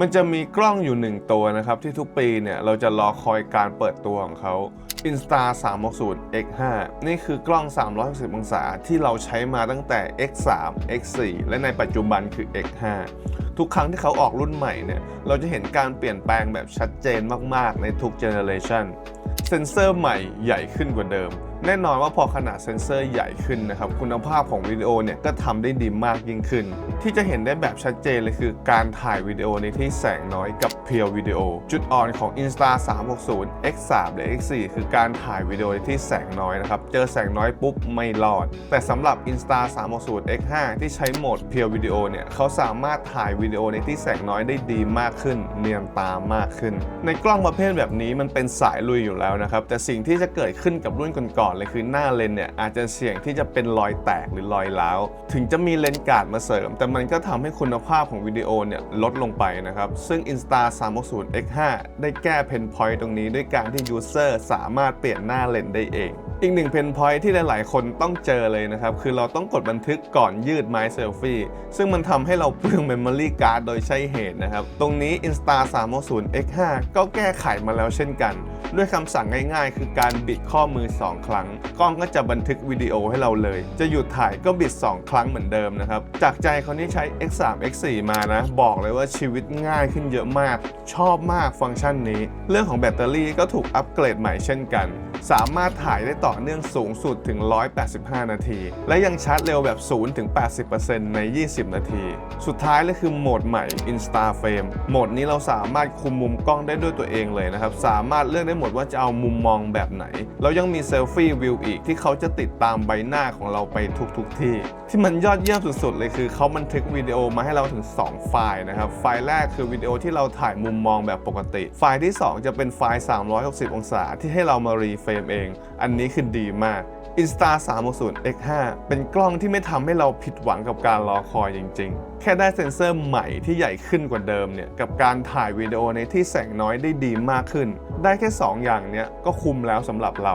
มันจะมีกล้องอยู่หนึ่งตัวนะครับ ที่ทุกปีเนี่ยเราจะรอคอยการเปิดตัวของเขา Insta 360 X5 นี่คือกล้อง 360 องศาที่เราใช้มาตั้งแต่ X3 X4 และในปัจจุบันคือ X5 ทุกครั้งที่เขาออกรุ่นใหม่เนี่ย เราจะเห็นการเปลี่ยนแปลงแบบชัดเจนมาก ๆ ในทุกเจเนอเรชันเซนเซอร์ใหม่ใหญ่ขึ้นกว่าเดิม แน่นอนว่าพอขนาดเซนเซอร์ใหญ่ขึ้นนะครับ คุณภาพของวิดีโอเนี่ยก็ทำได้ดีมากยิ่งขึ้น ที่จะเห็นได้แบบชัดเจนเลยคือการถ่ายวิดีโอในที่แสงน้อยกับเพียววิดีโอ จุดอ่อนของ Insta 360 X3 และ X4 คือการถ่ายวิดีโอในที่แสงน้อยนะครับ เจอแสงน้อยปุ๊บไม่รอด แต่สำหรับ Insta 360 X5 ที่ใช้โหมดเพียววิดีโอเนี่ยเขาสามารถถ่ายวิดีโอในที่แสงน้อยได้ดีมากขึ้น เนียนตามากขึ้น ในกล้องประเภทแบบนี้มันเป็นสายลุยอยู่แล้วนะครับแต่สิ่งที่จะเกิดขึ้นกับรุ่นก่อนๆเลยคือหน้าเลนเนี่ยอาจจะเสี่ยงที่จะเป็นรอยแตกหรือรอยร้าวถึงจะมีเลนส์การ์ดมาเสริม แต่มันก็ทำให้คุณภาพของวิดีโอเนี่ยลดลงไปนะครับ ซึ่ง Insta 360 X5 ได้แก้เพนพอยต์ตรงนี้ด้วยการที่ยูเซอร์สามารถเปลี่ยนหน้าเลนได้เอง อีกหนึ่งเพนพอยต์ที่หลาย ๆ คนต้องเจอเลยนะครับ คือเราต้องกดบันทึกก่อนยืดไม้เซลฟี่ซึ่งมันทำให้เราเปลืองเมมโมรี่การ์ดโดยใช่เหตุนะครับ ตรงนี้ Insta 360 X5 ก็แก้ไขมาแล้วเช่นกัน ด้วยคำสั่งง่าย ๆ คือการบิดข้อมือ 2 ครั้ง กล้องก็จะบันทึกวิดีโอให้เราเลย จะหยุดถ่ายก็บิด 2 ครั้งเหมือนเดิมนะครับ จากใจคนที่ใช้ X3 X4 มานะ บอกเลยว่าชีวิตง่ายขึ้นเยอะมาก ชอบมากฟังก์ชันนี้ เรื่องของแบตเตอรี่ก็ถูกอัปเกรดใหม่เช่นกัน สามารถถ่ายได้ต่อเนื่องสูงสุดถึง 185 นาที และยังชาร์จเร็วแบบ 0 ถึง 80%ใน 20 นาที สุดท้ายเลยคือโหมดใหม่ Insta Frame โหมดนี้เราสามารถคุมมุมกล้องได้ด้วยตัวเองเลยนะครับ สามารถเลือกได้หมดว่าจะเอามุมมองแบบไหน เรายังมีเซลฟี่วิวอีกที่เขาจะติดตามใบหน้าของเราไปทุกๆทที่ ที่มันยอดเยี่ยมสุดๆ เลยคือเขาบันทึกวิดีโอมาให้เราถึง 2 ไฟล์นะครับ ไฟล์แรกคือวิดีโอที่เราถ่ายมุมมองแบบปกติ ไฟล์ที่ 2 จะเป็นไฟล์ 360 องศาที่ให้เรามารีเฟรมเอง อันนี้คือดีมาก Insta 360 X5 เป็นกล้องที่ไม่ทำให้เราผิดหวังกับการรอคอยจริง ๆ แค่ได้เซ็นเซอร์ใหม่ที่ใหญ่ขึ้นกว่าเดิมเนี่ยกับการถ่ายวิดีโอในที่แสงน้อยได้ดีมากขึ้น ได้แค่ 2 อย่างเนี้ยก็คุ้มแล้วสำหรับเรา